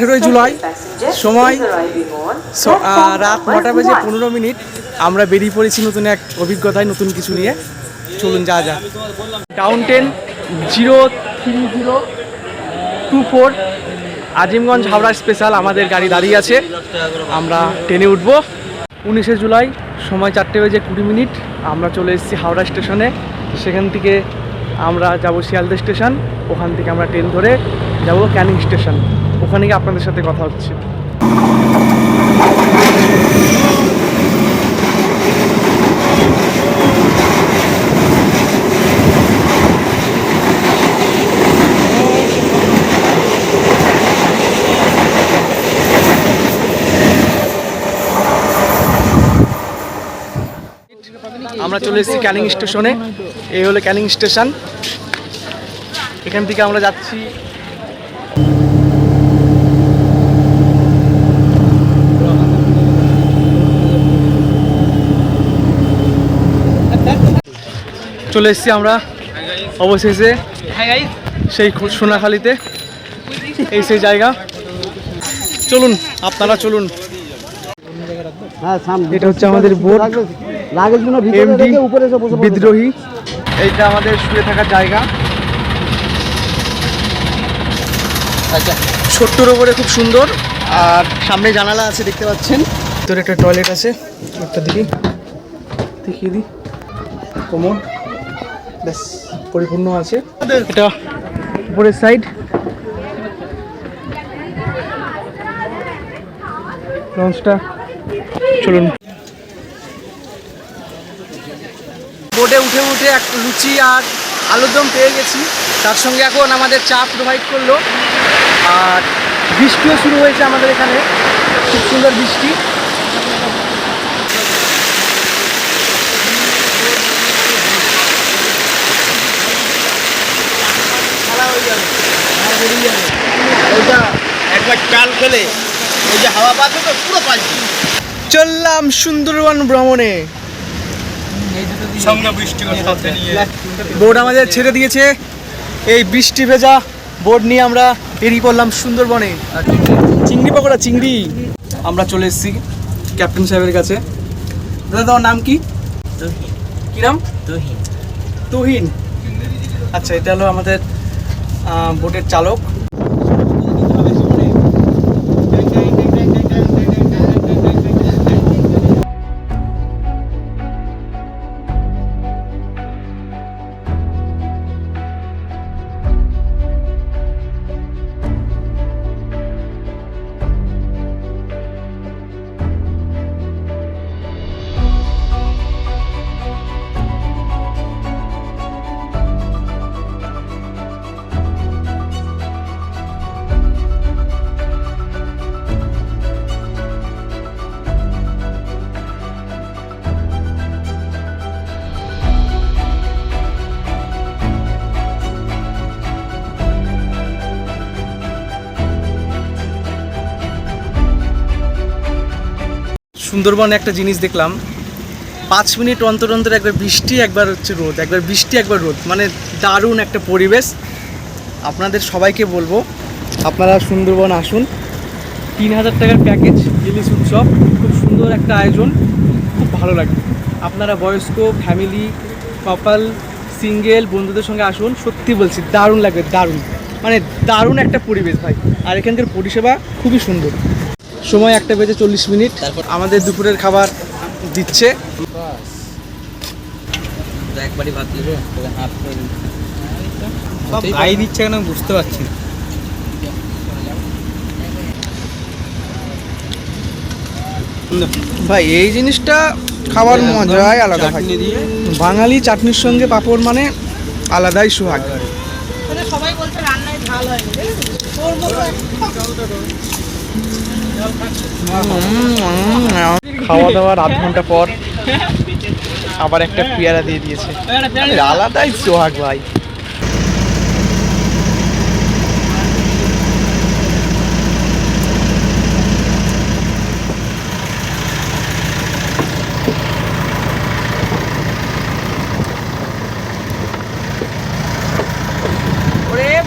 আঠেরোই জুলাই সময় রাত নটা বেজে পনেরো মিনিট। আমরা বেরিয়ে পড়েছি নতুন এক অভিজ্ঞতায় নতুন কিছু নিয়ে। চলুন যা যা down ten zero three zero two four Azimganj Howrah special আমাদের গাড়ি দাঁড়িয়ে আছে। আমরা ট্রেনে উঠবো। উনিশে জুলাই সময় চারটে বেজে কুড়ি মিনিট। আমরা চলে এসেছি হাওড়া স্টেশনে। সেখান থেকে আমরা যাব শিয়ালদা স্টেশন। ওখান থেকে আমরা ট্রেন ধরে যাব ক্যানিং স্টেশন। ওখানে গিয়ে আপনাদের সাথে কথা হচ্ছে। আমরা চলে এসেছি ক্যানিং স্টেশনে। এই হলো ক্যানিং স্টেশন। এখান থেকে আমরা যাচ্ছি চলে এসেছি আমরা অবশেষে সেই সোনাখালিতে। এই সেই জায়গা। চলুন আপনারা চলুন। হ্যাঁ সামনে। এটা হচ্ছে আমাদের বোট। এমডি। বিদ্রোহী। এইটা আমাদের শুয়ে থাকার জায়গা। আচ্ছা ছোট্টর ওপরে খুব সুন্দর। আর সামনে জানালা আছে দেখতে পাচ্ছেন। ভিতরে একটা টয়লেট আছে একটা দেখি দেখিয়ে দিই। কোমর ব্যাস পরিপূর্ণ আছে। এটা উপরের সাইড লঞ্চটা চলুন। বোটে উঠে উঠে এক লুচি আর আলুর দম পেয়ে গেছি। তার সঙ্গে এখন আমাদের চা প্রোভাইড করল। আর বৃষ্টিও শুরু হয়েছে আমাদের এখানে। খুব সুন্দর বৃষ্টি। ওইটা একবার চাল খেলে ওই যে হাওয়া পাচ্ছে তো পুরো পাল্টি চললাম সুন্দরবন ভ্রমণে। বোট আমাদের ছেড়ে দিয়েছে। এই বৃষ্টি ভেজা বোর্ড নিয়ে আমরা বেরিয়ে পড়লাম সুন্দরবনে। চিংড়ি পকোড়া চিংড়ি। আমরা চলে এসেছি ক্যাপ্টেন সাহেবের কাছে। দাদা তোমার নাম কি? কি নাম? তুহিন। আচ্ছা এটা হলো আমাদের বোটের চালক। সুন্দরবনে একটা জিনিস দেখলাম, পাঁচ মিনিট অন্তর অন্তর একবার বৃষ্টি, একবার হচ্ছে রোদ, একবার বৃষ্টি, একবার রোদ মানে দারুণ একটা পরিবেশ। আপনাদের সবাইকে বলব, আপনারা সুন্দরবন আসুন। তিন হাজার টাকার প্যাকেজ ইলিশ উৎসব, খুব সুন্দর একটা আয়োজন, খুব ভালো লাগে। আপনারা বয়স্ক, ফ্যামিলি, কপাল, সিঙ্গেল, বন্ধুদের সঙ্গে আসুন, সত্যি বলছি, দারুণ লাগবে, দারুণ। মানে দারুণ একটা পরিবেশ ভাই। আর এখানকার পরিষেবা খুবই সুন্দর। সময় একটা বেজে চল্লিশ মিনিট। আমাদের দুপুরের খাবার দিচ্ছে। গাই দিচ্ছে। কেন বুঝতে পারছি ভাই এই জিনিসটা খাওয়ার মজাই আলাদা ভাই। বাঙালি চাটনির সঙ্গে পাঁপড় মানে আলাদাই সুহাগ। সবাই বলছে রান্নায় ঝাল মতো খাওয়া দাওয়ার আধ ঘণ্টা পর আবার একটা পেয়ারা দিয়ে দিয়েছে। আলাদাই সোহাগ ভাই।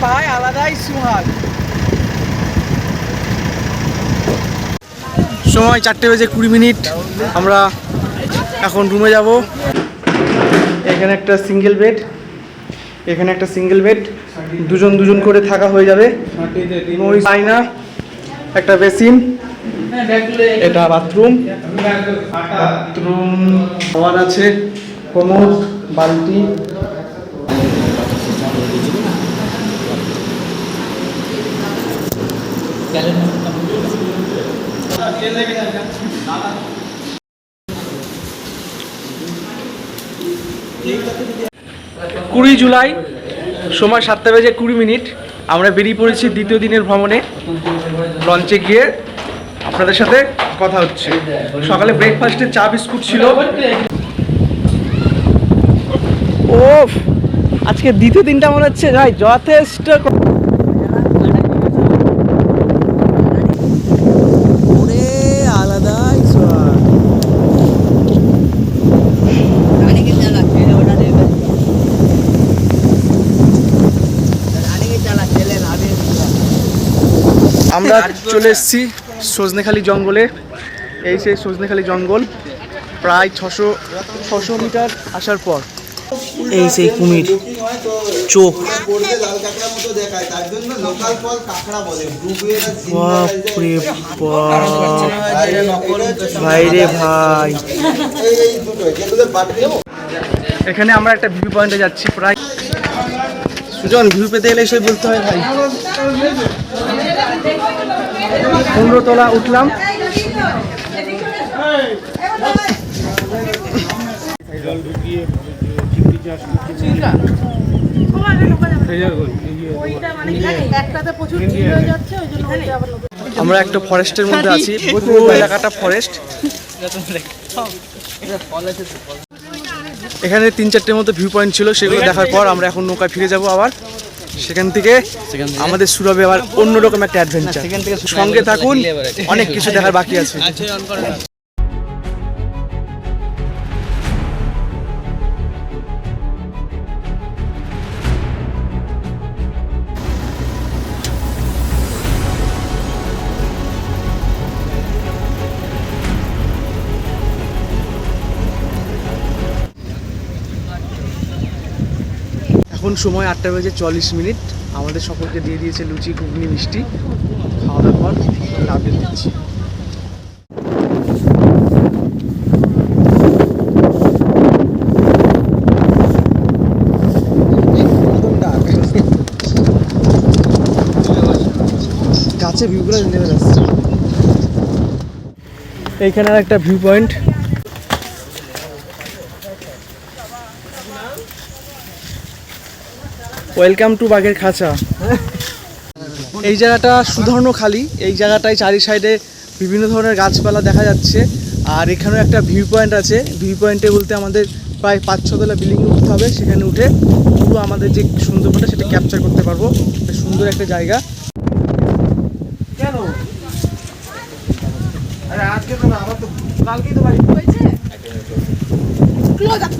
ভাই, আলাদাই সুহাগ। সময় চারটে বেজে কুড়ি মিনিট। আমরা এখন রুমে যাব। এখানে একটা সিঙ্গেল বেড এখানে একটা সিঙ্গেল বেড দুজন দুজন করে থাকা হয়ে যাবে। আয়না একটা বেসিন এটা বাথরুম বাথরুম খাওয়ার আছে, কোমর, বালতি। কুড়ি জুলাই, সময় সাতটা বেজে কুড়ি মিনিট। আমরা বেরিয়ে পড়েছি দ্বিতীয় দিনের ভ্রমণে। লঞ্চে গিয়ে আপনাদের সাথে কথা হচ্ছে। সকালে ব্রেকফাস্টে চা বিস্কুট ছিল। ও আজকে দ্বিতীয় দিনটা মনে হচ্ছে যথেষ্ট আলাদাই স্বাদ আমরা চলে এসেছি সজনেখালি জঙ্গলে। এই সেই সজনেখালি জঙ্গল প্রায় ছশো ছশো মিটার আসার পর। এই সেই কুমির চোখ। বাপরে বাপ। ভাই রে ভাই। এখানে আমরা একটা ভিউ পয়েন্টে যাচ্ছি প্রায় সুজন ভিউ পেতে এলে এসে বলতে হয় ভাই। পনেরো তলা উঠলাম। আমরা একটা ফরেস্টের মধ্যে আছি। পুরো এলাকাটা ফরেস্ট এখানে তিন চারটের মতো ভিউ পয়েন্ট ছিল সেগুলো দেখার পর আমরা এখন নৌকায় ফিরে যাব আবার। সেখান থেকে আমাদের শুরু হবে আবার অন্যরকম একটা অ্যাডভেঞ্চার সঙ্গে থাকুন অনেক কিছু দেখার বাকি আছে। এখন সময় আটটা বেজে চল্লিশ মিনিট। আমাদের সকলকে দিয়ে দিয়েছে লুচি, ঘুগনি, মিষ্টি। খাওয়া দাওয়ার পর আপডেট দিচ্ছি। নেমে যাচ্ছে। এইখানে একটা ভিউ পয়েন্ট ওয়েলকাম টু বাঘের খাঁচা। এই জায়গাটা সুধর্ণ খালি এই জায়গাটায় চারি সাইডে বিভিন্ন ধরনের গাছপালা দেখা যাচ্ছে। আর এখানেও একটা ভিউ পয়েন্ট আছে। ভিউ পয়েন্টে বলতে আমাদের প্রায় পাঁচ ছতলা বিল্ডিং উঠতে হবে। সেখানে উঠে পুরো আমাদের যে সুন্দরবনটা সেটা ক্যাপচার করতে পারব। সুন্দর একটা জায়গা। কেন আরে আজকে তো না আবার তো কালকেই তো বাড়ি। ক্লোজ আপ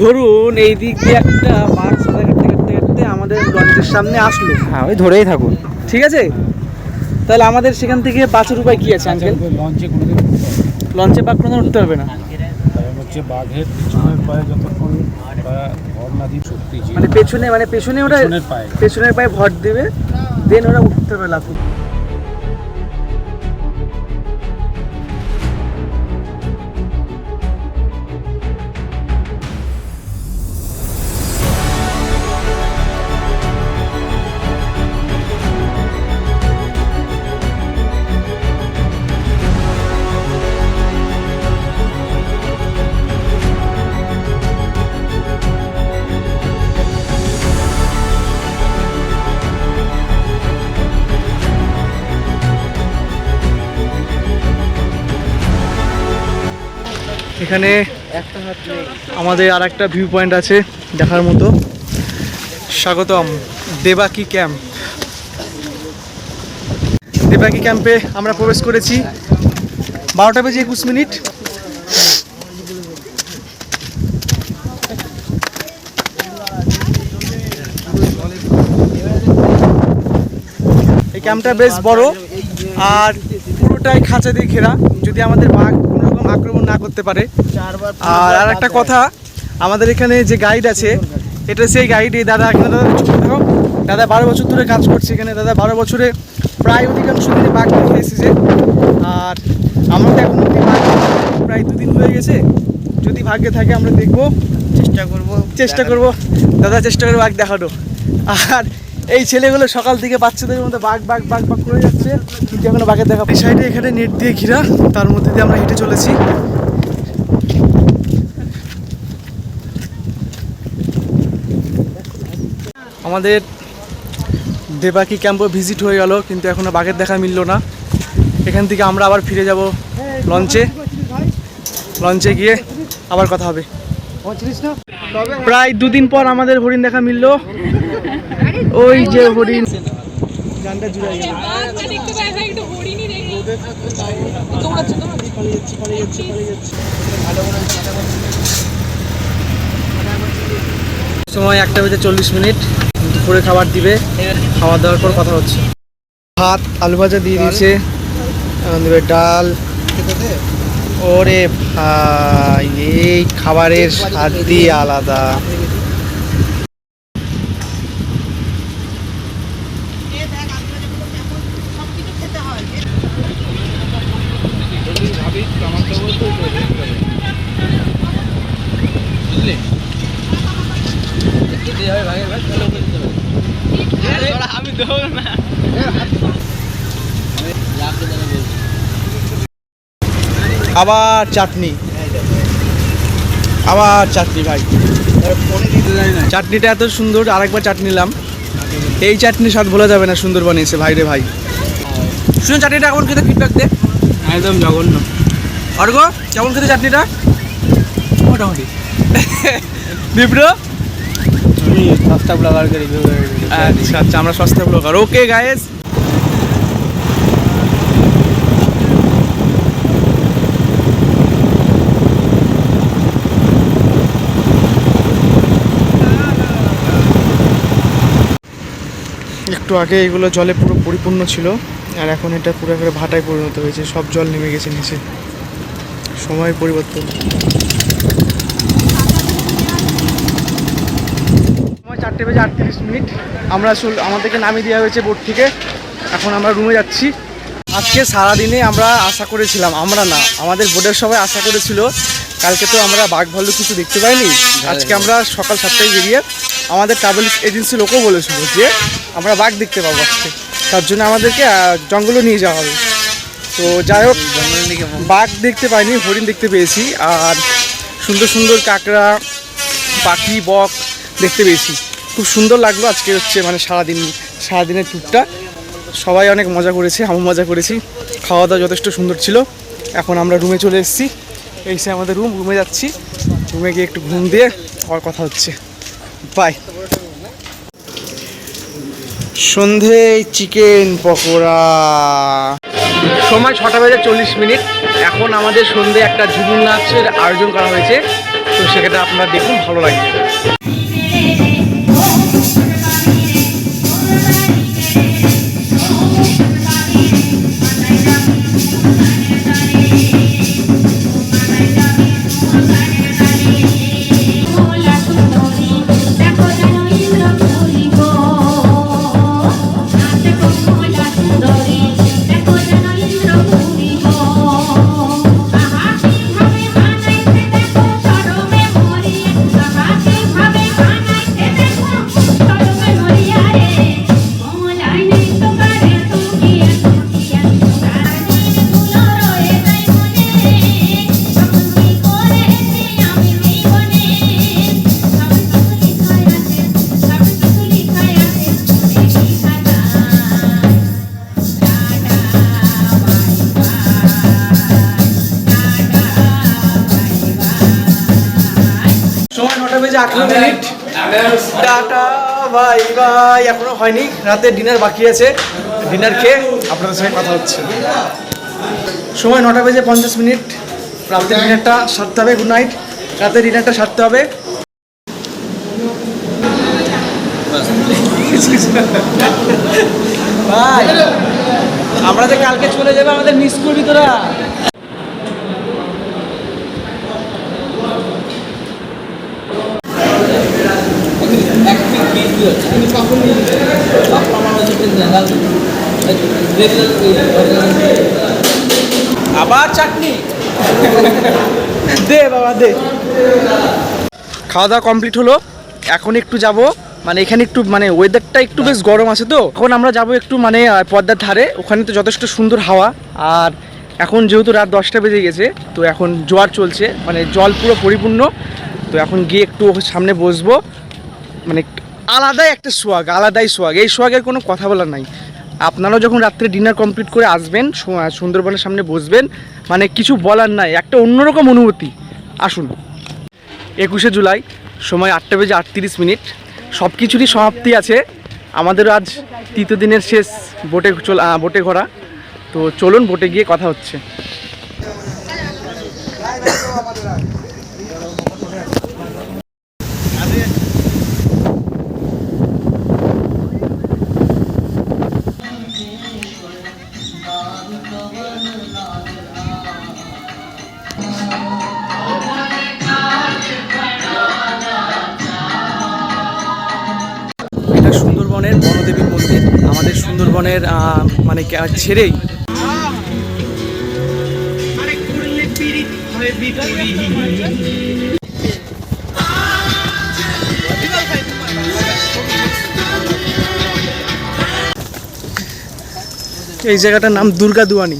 ধরুন এই দিক দিয়ে একটা মাছ সাঁতার কাটতে কাটতে কাটতে আমাদের লঞ্চের সামনে আসলো। হ্যাঁ ওই ধরেই থাকুন। ঠিক আছে? তাহলে আমাদের সেখান থেকে বাঁচার উপায় কি আছে আঙ্কেল লঞ্চে কোনোদিন লঞ্চে পাক কোনো উঠতে হবে না? হচ্ছে বাঘের পিছনের পায়ে যতক্ষণ শক্তি মানে পেছনে মানে পেছনে ওরা পেছনের পায়ে। ভর দেবে দেন ওরা উঠতে হবে লাফু এখানে আমাদের আর একটা ভিউ পয়েন্ট আছে দেখার মতো। স্বাগতম, দেবাকি ক্যাম্প দেবাকি ক্যাম্পে আমরা প্রবেশ করেছি বারোটা বেজে একুশ মিনিট। এই ক্যাম্পটা বেশ বড় আর পুরোটাই খাঁচা দিয়ে ঘেরা। যদি আমাদের বাঘ আক্রমণ না করতে পারে। আর আর একটা কথা আমাদের এখানে যে গাইড আছে এটা সেই গাইড এই দাদা এখানে দাদা করে দাদা বারো বছর ধরে কাজ করছে এখানে দাদা বারো বছরে প্রায় অধিকাংশ দিনে বাঘ দেখে এসেছে। আর আমার তো এখন বাঘ প্রায় দুদিন হয়ে গেছে যদি ভাগ্যে থাকে আমরা দেখব। চেষ্টা করব। চেষ্টা করব। দাদা চেষ্টা করব বাঘ দেখানো। আর এই ছেলেগুলো সকাল থেকে বাচ্চাদের মধ্যে বাঘ বাঘ বাঘ বাঘ করে যাচ্ছে। কিন্তু এখনও বাঘের দেখা এই সাইডে এখানে নেট দিয়ে ঘিরা তার মধ্যে দিয়ে আমরা হেঁটে চলেছি। আমাদের দেবাকি ক্যাম্পও ভিজিট হয়ে গেল কিন্তু এখনও বাঘের দেখা মিললো না। এখান থেকে আমরা আবার ফিরে যাব লঞ্চে। লঞ্চে গিয়ে আবার কথা হবে। প্রায় দুদিন পর আমাদের হরিণ দেখা মিললো। ওই যে হরিণ। জানটা জুড়ে গেল। সময় একটা বেজে চল্লিশ মিনিট। দুপুরে খাবার দিবে খাওয়া দাওয়ার পর কথা হচ্ছে। ভাত আলু ভাজা দিয়ে দিয়েছে। দেবে ডাল। ওরে ভাই এই খাবারের স্বাদ দিয়ে আলাদা। না আবার চাটনি। আবার চাটনি ভাই। চাটনিটা এত সুন্দর আরেকবার চাটনি নিলাম। এই চাটনি স্বাদ ভোলা যাবে না সুন্দর বানিয়েছে ভাই রে ভাই। শুনুন চাটনিটা কেমন খেতে? ফিডব্যাক দে। একদম জঘন্য। অর্গ কেমন খেতে চাটনিটা? মোটামুটি। বিপ্রো? সস্তা ব্লগারকে রিভিউ আচ্ছা আচ্ছা আমরা সস্তা ব্লগার ওকে গায়েস একটু আগে এগুলো জলে পুরো পরিপূর্ণ ছিল আর এখন এটা পুরো একেবারে ভাটায় পরিণত হয়েছে সব জল নেমে গেছে নিচে। সময় পরিবর্তন। চারটে বেজে আটত্রিশ মিনিট। আমরা আমাদেরকে নামিয়ে দেওয়া হয়েছে বোট থেকে। এখন আমরা রুমে যাচ্ছি। আজকে সারাদিনে আমরা আশা করেছিলাম, আমরা না, আমাদের বোর্ডের সবাই আশা করেছিল। কালকে তো আমরা বাঘ ভাল্লুক কিছু দেখতে পাইনি। আজকে আমরা সকাল সাতটায় বেরিয়ে আমাদের ট্রাভেল এজেন্সির লোকও বলেছিল যে আমরা বাঘ দেখতে পাবো আজকে। তার জন্য আমাদেরকে জঙ্গলে নিয়ে যাওয়া হবে। তো যাই হোক, বাঘ দেখতে পাইনি, হরিণ দেখতে পেয়েছি। আর সুন্দর সুন্দর কাঁকড়া, পাখি, বক দেখতে পেয়েছি। খুব সুন্দর লাগল আজকে হচ্ছে মানে সারাদিন, সারাদিনের ট্যুরটা সবাই অনেক মজা করেছে আমি মজা করেছি। খাওয়া দাওয়া যথেষ্ট সুন্দর ছিল। এখন আমরা রুমে চলে এসেছি। এই সে আমাদের রুম রুমে যাচ্ছি। রুমে গিয়ে একটু ঘুম দিয়ে আবার কথা হচ্ছে। বাই সন্ধে চিকেন পকোড়া। সময় ছটা বেজে চল্লিশ মিনিট। এখন আমাদের সন্ধে একটা ঝুমুর নাচের আয়োজন করা হয়েছে। তো সেটা আপনারা দেখুন, ভালো লাগবে। Bye bye tata bye bye. Minute এখনও হয়নি রাতে ডিনার বাকি আছে। ডিনার খেয়ে আপনাদের সঙ্গে কথা হচ্ছে। সময় নটা বেজে পঞ্চাশ মিনিট। রাতের ডিনারটা সারতে হবে গুড নাইট রাতের ডিনারটা সারতে হবে। ভাই আমরা যে কালকে চলে যাবে আমাদের মিস করবি তোরা। আবার চাটনি? দে বাবা, দে। খাওয়া দাওয়া কমপ্লিট হলো। এখন একটু যাব। মানে এখানে একটু মানে ওয়েদারটা একটু বেশ গরম আছে তো। এখন আমরা যাব একটু মানে পদ্মার ধারে। ওখানে তো যথেষ্ট সুন্দর হাওয়া। আর এখন যেহেতু রাত দশটা বেজে গেছে, তো এখন জোয়ার চলছে। মানে জল পুরো পরিপূর্ণ। তো এখন গিয়ে একটু সামনে বসবো। মানে আলাদাই একটা সোয়াগ আলাদাই সোয়াগ এই সোয়াগের কোনো কথা বলার নাই। আপনারাও যখন রাত্রে ডিনার কমপ্লিট করে আসবেন সুন্দরবনের সামনে বসবেন মানে কিছু বলার নাই, একটা অন্যরকম অনুভূতি। আসুন। একুশে জুলাই, সময় আটটা বেজে আটত্রিশ মিনিট। সব কিছুরই সমাপ্তি আছে। আমাদের আজ তৃতীয় দিনের শেষ বোটে চল বোটে ঘোরা। তো চলুন বোটে গিয়ে কথা হচ্ছে। ছেড়েই। এই জায়গাটার নাম দুর্গা দুয়ানি।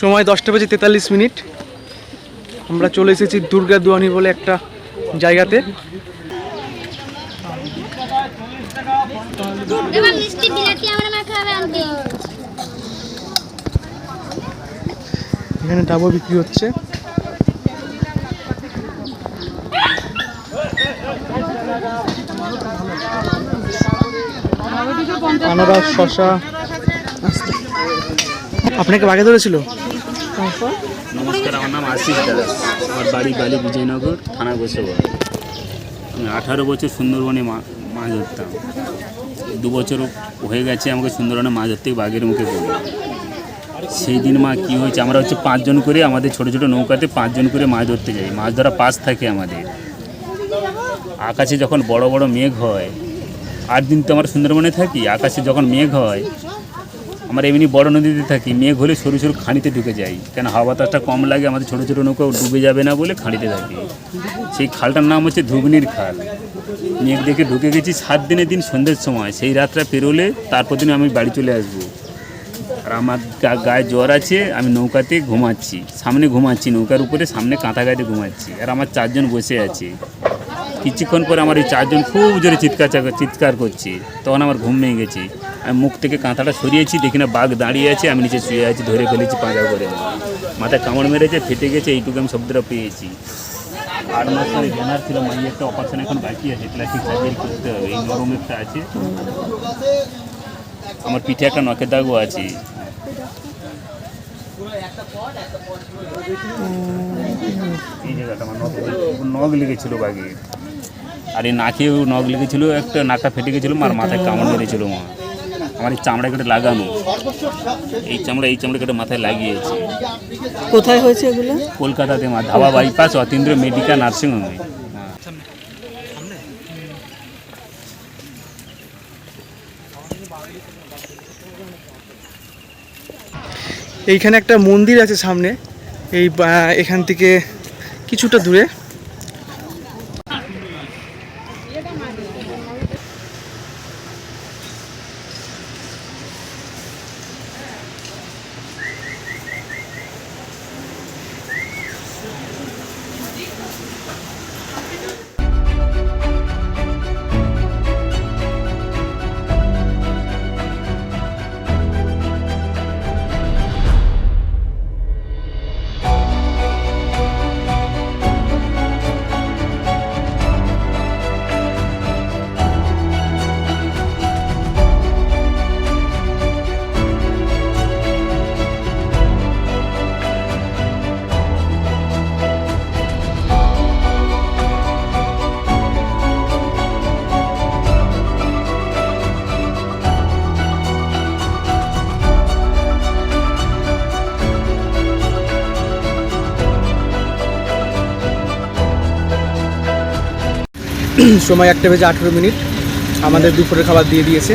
সময় দশটা বাজে তেতাল্লিশ মিনিট। আমরা চলে এসেছি দুর্গা দুয়ানি বলে একটা জায়গাতে এবার মিষ্টি বিলাতি আমরা মা খাবে আনতে এখানে ডাবো বিক্রি হচ্ছে। আনারস শশা আপনাকে বাগে ধরেছিল? নমস্কার, আমার নাম আশিস দাস। আমার বাড়ি বালি বিজয়নগর, থানা গোসাবা আমি আঠারো বছর সুন্দরবনে মাছ ধরতাম দু বছর হয়ে গেছে আমাকে সুন্দরবনে মাছ ধরতে বাঘের মুখে পড়ি সেই দিন মা কী হয়েছে? আমরা হচ্ছে পাঁচজন করে আমাদের ছোট ছোট নৌকাতে পাঁচজন করে মাছ ধরতে যাই। মাছ ধরা পাশ থাকে আমাদের। আকাশে যখন বড় বড় মেঘ হয় আট দিন তো আমরা সুন্দরবনে থাকি, আকাশে যখন মেঘ হয়, আমরা এমনি বড় নদীতে থাকি, মেঘ হলে সরু সরু খাঁড়িতে ঢুকে যাই। কেন হাওয়া বাতাসটা কম লাগে, আমাদের ছোটো ছোটো নৌকা ডুবে যাবে না বলে খাঁড়িতে থাকি। সেই খালটার নাম হচ্ছে ধুবনির খাল। মেঘ দেখে ঢুকে গেছি সাত দিনের দিন সন্ধ্যের সময়। সেই রাতটা পেরোলে তারপর দিন আমি বাড়ি চলে আসব। আর আমার গায়ে জ্বর আছে, আমি নৌকাতে ঘুমাচ্ছি। সামনে ঘুমাচ্ছি নৌকার উপরে, সামনে কাঁথা গায়ে ঘুমাচ্ছি। আর আমার চারজন বসে আছে। কিছুক্ষণ পরে আমার এই চারজন খুব জোরে চিৎকার চিৎকার করছে। তখন আমার ঘুম ভেঙে গেছে। আমি মুখ থেকে কাঁথাটা সরিয়েছি, দেখি না বাঘ দাঁড়িয়ে আছে, আমি নিচে শুয়ে আছি, ধরে ফেলেছি পাঁজা করে মাথায় কামড় মেরেছে, ফেটে গেছে, এইটুকু আমি শব্দটা পেয়েছি। আট মাস পরে ব্যানার ছিল মাই একটা অপারেশন এখন বাকি আছে প্লাস্টিক সার্জারি করতে হবে। এই নরম একটা আছে। আমার পিঠে একটা নখের দাগও আছে। এই জায়গাটা আমার নখ নখ লেগেছিল আর এই নাকেও নখ লেগেছিল একটা নাকটা ফেটে গেছিল আর মাথায় কামড় মেরেছিল মা। আমার এই চামড়া কেটে লাগানো। এই চামড়া এই চামড়া কেটে মাথায় লাগিয়েছে। কোথায় হয়েছে এগুলো? কলকাতাতে মা ধাবা বাইপাস অতীন্দ্র মেডিকেল নার্সিংহোমে। এইখানে একটা মন্দির আছে সামনে। এই এখান থেকে কিছুটা দূরে। সময় একটা বেজে আঠেরো মিনিট। আমাদের দুপুরের খাবার দিয়ে দিয়েছে।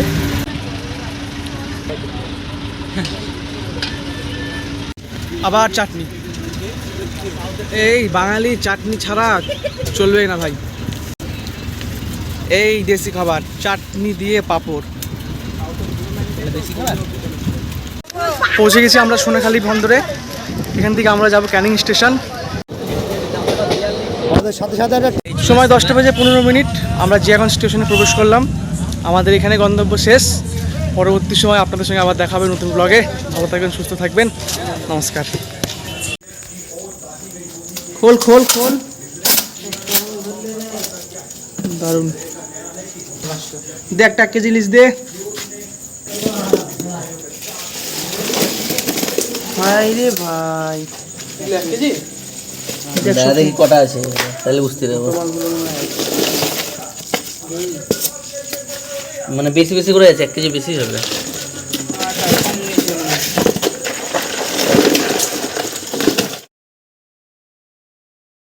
আবার চাটনি। এই বাঙালি চাটনি ছাড়া চলবে না ভাই। এই দেশি খাবার, চাটনি দিয়ে পাঁপড়। পৌঁছে গেছি আমরা সোনাখালী বন্দরে। এখান থেকে আমরা যাব ক্যানিং স্টেশন। সময় দশটা বেজে পনেরো মিনিট। আমরা জিয়াগঞ্জ স্টেশনে প্রবেশ করলাম আমাদের এখানে গন্তব্য শেষ। পরবর্তী সময় আপনাদের সঙ্গে আবার দেখা হবে নতুন ব্লগে ভালো থাকবেন সুস্থ থাকবেন। নমস্কার। খোল খোল খোল। দারুণ। দে একটা কেজি লিস দে। ভাই রে ভাই। এক কেজি? দেখি কটা আছে? তাহলে বুঝতে পারব। মানে বেশি বেশি করে আছে এক কেজি বেশি হবে।